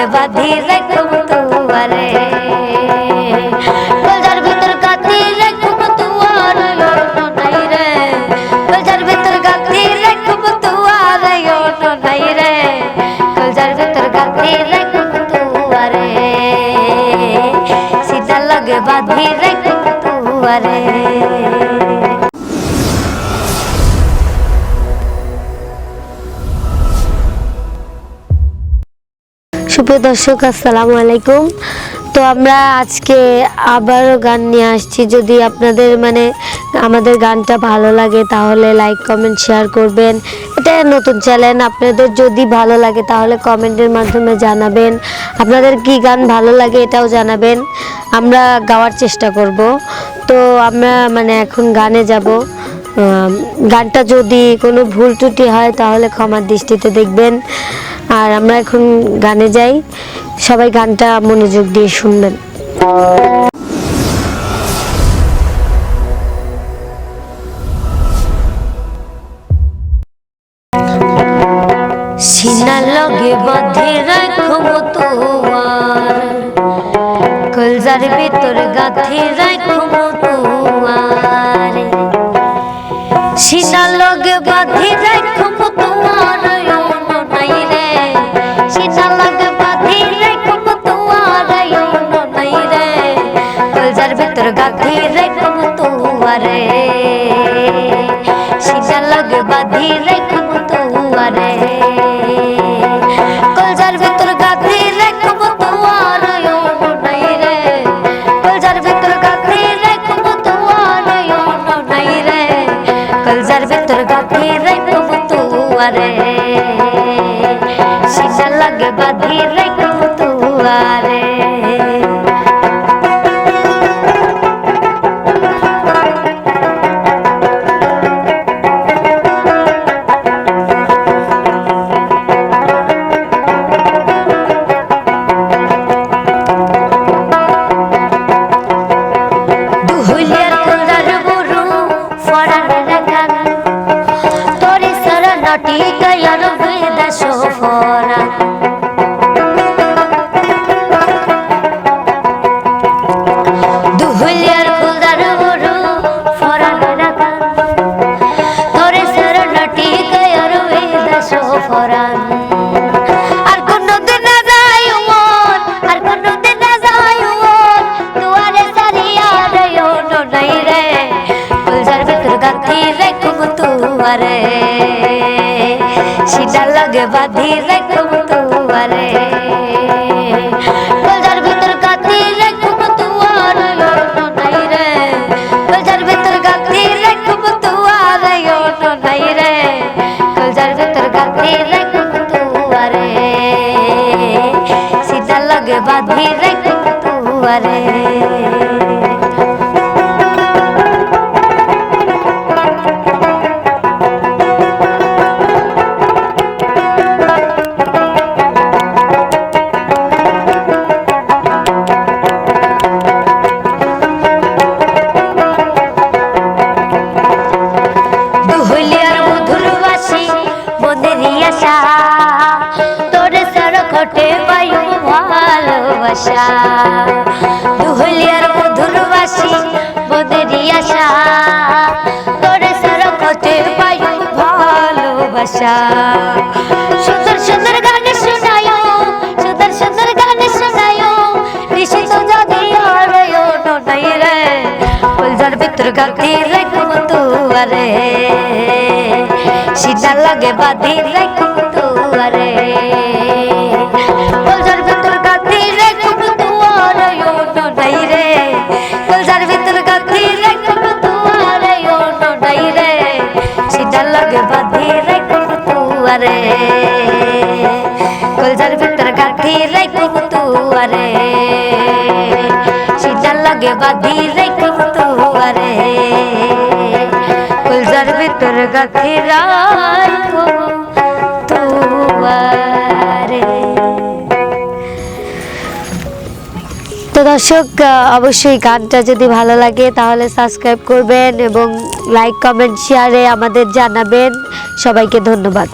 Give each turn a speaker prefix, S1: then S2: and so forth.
S1: লগে বাঁধি রাখুম তুয়ারে কলজার ভিতর গাঁথি রাখুম অন্য নাই রে। কলজার ভিতর গাঁথি রাখুম অন্য নাই রে। কলজার ভিতর গাঁথি রাখুম তুয়ারে সিধা লগে বাঁধি রাখুম তুয়ারে সুপ্রিয় দর্শক, আসসালামু আলাইকুম। তো আমরা আজকে আবারও গান নিয়ে আসছি। যদি আপনাদের মানে আমাদের গানটা ভালো লাগে, তাহলে লাইক কমেন্ট শেয়ার করবেন। এটা নতুন চ্যানেল আপনাদের যদি ভালো লাগে, তাহলে কমেন্টের মাধ্যমে জানাবেন। আপনাদের কি গান ভালো লাগে, এটাও জানাবেন। আমরা গাওয়ার চেষ্টা করব। তো আমরা মানে এখন গানে যাব। গানটা যদি কোনো ভুল ত্রুটি হয়, তাহলে ক্ষমার দৃষ্টিতে দেখবেন। আর আমরা এখন গানে যাই। সবাই গানটা মনোযোগ দিয়ে শুনবেন। সিনার লগে বাঁধে রাখব তোমার কলজার ভিতর গাঁথে রাখব তোমার সিনার লগে বাঁধে রাখব তোমারে সিনার লগে বাঁধে রাখব তোমারে কলজার ভিতর গাঁথে রাখব তোমার অন্য নাই রে। কলজার ভিতর গাঁথে রাখব তোমার অন্য নাই রে। কলজার ভিতর গাঁথে রাখব তোমারে সিসা লাগে বাঁধি রাখব তোমারে দুহুলিয়ার ফরা দুহুলিয়ার কলজার বুরু ফরার রাখান তোরে সারা নটি গায়ার বিদেশ ফরান। আর কোনদিন লগে বাঁধি রাখব তুয়ারে ফুলজার ভিতর গাথি রাখব তুয়ারে নাই রে। ফুলজার ভিতর গাথি রাখব তুয়ারে নাই রে। ফুলজার ভিতর গাথি রাখব তুয়ারে সিধা লগে বাঁধি রাখব তুয়ারে ভালোবাসা। দুহুলিয়ার মধুর বাসি বদেরি আশা। তোরে সার ঘটে বায়ু ভালোবাসা। সুন্দর সুন্দর গান শোনায়ো, সুন্দর সুন্দর গান শোনায়ো। নিশিত জাগি আর ওটো নাই রে ফুলজার ভিতর গাতি রাখব তুয়ারে সিধা লাগে বাঁধি রাখব কলজার ভিতর গাঁথি রাখব তুয়ারে। সিজা লাগে বাঁধি রাখব তুয়ারে। কলজার ভিতর গাঁথি তুয়ারে। তো দর্শক, অবশ্যই গানটা যদি ভালো লাগে তাহলে সাবস্ক্রাইব করবেন এবং লাইক, কমেন্ট, শেয়ারে আমাদের জানাবেন। সবাইকে ধন্যবাদ।